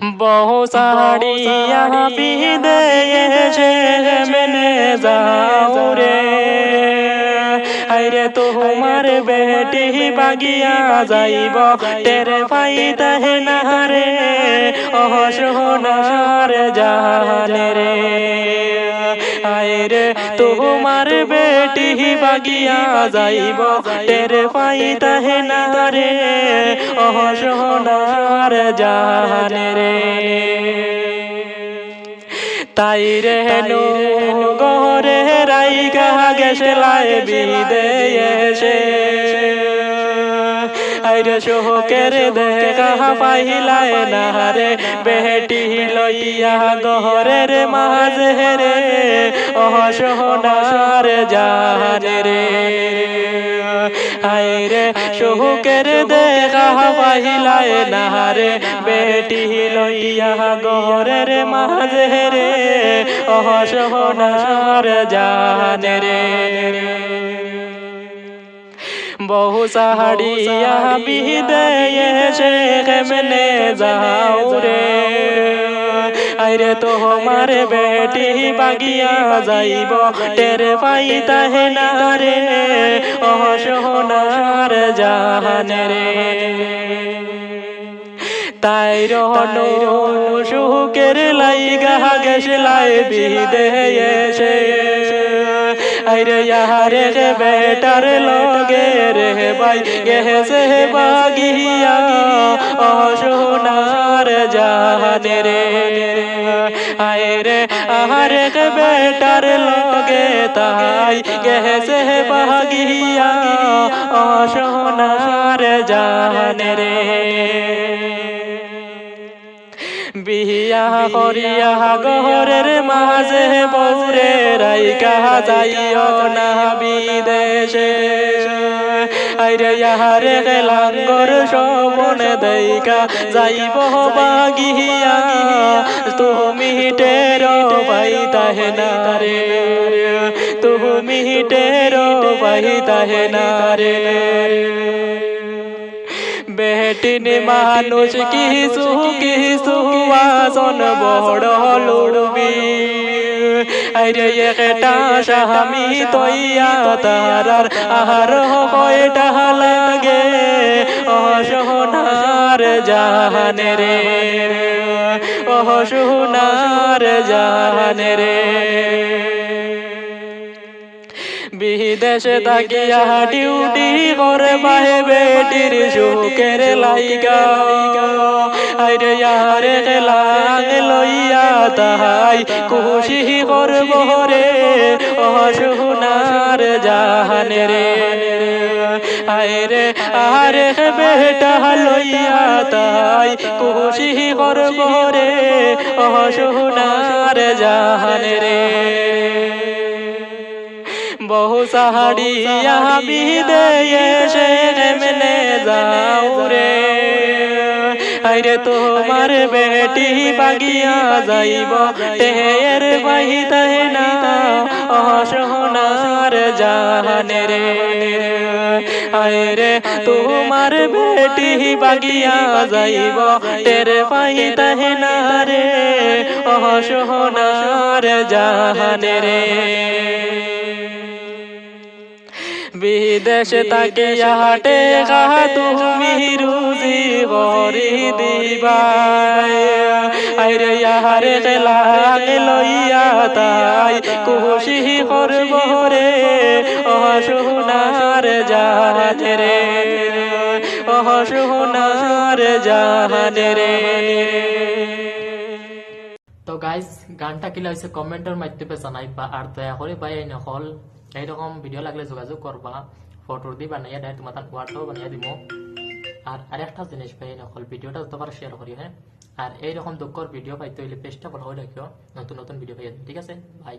বহু সাড়িয়া বিদেশে মেনে যাও রে আইরে তোমার বেটি বাগিয়া যাইব টের তাহে না রে অহ সোনার জাহানে রে বেটি বাগিয়া যাইব টের তাহে না রে অহসনার সোনার রে। তাই রে নো গরে গেছে গেছলাই বিদেশে আইরে শোকের দেখা পাইলাই না রে। বেটি লইয়া গহরের মাঝে রে অহ সোনার জাহানে রে। আইরে শোকের দেখা পাইলাই না রে। বেটি লইয়া গহরের মাঝে রে অহ সোনার জাহানে রে। বহু সাহাড়িয়া বিদেশে কেমনে যাও রে আইরে তো তোমার বেটি বাগিয়া যাইব টের পাইতা হে না রে অহ সোনার জাহানে রে তাই রহনো সুখের লাইগা গেছলাই বিদেশে আইরে ইয়ারে রে বেটার লগে রে ভাই গেছে বাগিয়া ও সোনার জাহানে রে। আইরে আহারে রে বেটার লগে তাই গেছে বাগিয়া ও সোনার জাহানে রে। বিয়া করিয়া গহরের মাঝে বৌরে রাইকা যাইও না বিদেশে। আইরে ইয়ারে লাঙ্গর শোভন দেইকা যাইব বাগিয়া তুমি টেরো পাইতাহে না রে। তুমি টেরো পাইতাহে না রে। বেটিনি মানুষ কিছু কিছু আসন বড় লুড়বি। আইরে একটা স্বামী তৈয়া তারার আহার কয়টা লাগে। অসহনার জাহানে রে। অসহনার জাহানে রে। বিদেশে তাকিয়া ডিউটি করে বাহে বেটির সুখের লাইগা। আইরে ইয়ারে লাগ লইয়া তাহাই খুশি করব রে ও সোনার জাহানে রে। আইরে আরে বেটা লইয়া তাই খুশি করব রে ও সোনার জাহানে রে। বহু সাহাড়িয়া বিদেশে মেনে যাও রে। আইরে তোমার বেটি বাগিয়া যাইব টের বাহিতে না। অসহনার জাহানে রে। আইরে তোমার বেটি বাগিয়া যাইব টের পাইতে না রে। অসহনার জাহানে রে। বিদেশ তাকে হাটে কাহা তুমি রুজি গরি দিবাই আইরে লইয়া তাই খুশি করব রে। ও সোনার জাহানে রে। ও সোনার জাহানে রে। তো গাইস গানটা কিলা হয়েছে কমেন্টের মাধ্যমে জানাইবা। আর দয়া করে এই নকল। এইরকম ভিডিও লাগলে যোগাযোগ করবা ফটো দি বানাইয়া দেয় তোমার হোয়াটসঅ্যাপ বানিয়ে দিব আর আরেকটা জিনিস ভাই এই নকল ভিডিওটা তোমার শেয়ার করি হ্যাঁ? আর এইরকম দুঃখর ভিডিও পাইতে হইলে পেজটা ফলো রাখিও নতুন নতুন ভিডিও পাইয়া ঠিক আছে? বাই